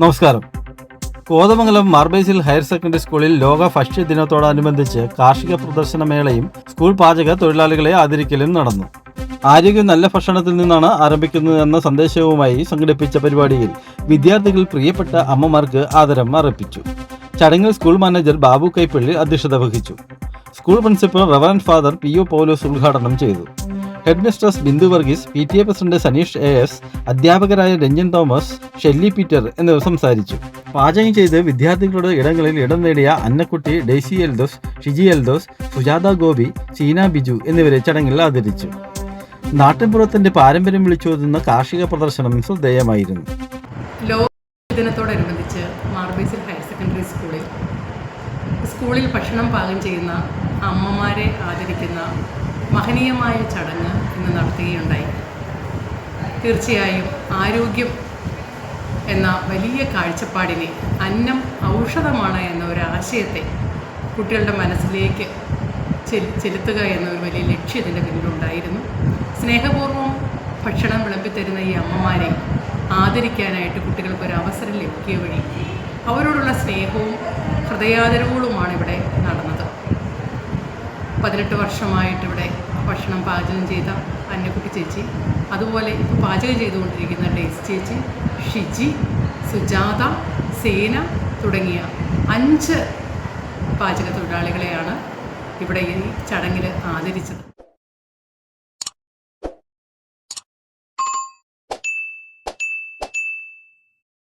നമസ്കാരം. Kothamangalam Mar Basil higher secondary സ്കൂളിൽ ലോക ഭക്ഷ്യ ദിനത്തോടനുബന്ധിച്ച് കാർഷിക പ്രദർശന മേളയും സ്കൂൾ പാചക തൊഴിലാളികളെ ആദരിക്കലും നടന്നു. ആരോഗ്യം നല്ല ഭക്ഷണത്തിൽ നിന്നാണ് ആരംഭിക്കുന്നത് എന്ന സന്ദേശവുമായി സംഘടിപ്പിച്ച പരിപാടിയിൽ വിദ്യാർത്ഥികൾ പ്രിയപ്പെട്ട അമ്മമാർക്ക് ആദരം അർപ്പിച്ചു. ചടങ്ങിൽ സ്കൂൾ മാനേജർ ബാബു കൈപ്പള്ളി അധ്യക്ഷത വഹിച്ചു. School principal reverend father P O Paulose ഉദ്ഘാടനം ചെയ്തു. Head mistress Bindu Varghese P T A president Saneesh A S അധ്യാപകരായ രഞ്ജൻ തോമസ് ഷെല്ലി പീറ്റർ എന്നിവർ സംസാരിച്ചു. പാചകം ചെയ്ത് വിദ്യാർത്ഥികളുടെ ഇടങ്ങളിൽ ഇടം നേടിയ അന്നക്കുട്ടി ഡെയ്സി എൽദോസ് ഷിജി എൽദോസ് സുജാത ഗോപി സീന ബിജു എന്നിവരെ ചടങ്ങിൽ ആദരിച്ചു. നാട്ടിൻപുറത്തിന്റെ പാരമ്പര്യം വിളിച്ചോതുന്ന കാർഷിക പ്രദർശനം ശ്രദ്ധേയമായിരുന്നു. ദിനത്തോടനുബന്ധിച്ച് മാർബേസിൽ ഹയർ സെക്കൻഡറി സ്കൂളിൽ സ്കൂളിൽ ഭക്ഷണം പാകം ചെയ്യുന്ന അമ്മമാരെ ആദരിക്കുന്ന മഹനീയമായ ചടങ്ങ് ഇന്ന് നടത്തുകയുണ്ടായി. തീർച്ചയായും ആരോഗ്യം എന്ന വലിയ കാഴ്ചപ്പാടിനെ അന്നം ഔഷധമാണ് എന്ന ഒരു ആശയത്തെ കുട്ടികളുടെ മനസ്സിലേക്ക് ചെലുത്തുക എന്ന ഒരു വലിയ ലക്ഷ്യം ഇതിന്റെ പിന്നിലുണ്ടായിരുന്നു. സ്നേഹപൂർവം ഭക്ഷണം വിളമ്പിത്തരുന്ന ഈ അമ്മമാരെ ആദരിക്കാനായിട്ട് കുട്ടികൾക്ക് ഒരു അവസരം ലഭിക്കുക വഴി അവരോടുള്ള സ്നേഹവും ഹൃദയാദരവുകളുമാണ് ഇവിടെ നടന്നത്. പതിനെട്ട് വർഷമായിട്ട് ഇവിടെ ഭക്ഷണം പാചകം ചെയ്ത അന്നക്കുട്ടി ചേച്ചി. അതുപോലെ ഇപ്പോൾ പാചകം ചെയ്തുകൊണ്ടിരിക്കുന്ന ഡേസ് ചേച്ചി ഷിജി സുജാത സേന തുടങ്ങിയ അഞ്ച് പാചക തൊഴിലാളികളെയാണ് ഇവിടെ ഈ ചടങ്ങിൽ ആദരിച്ചത്.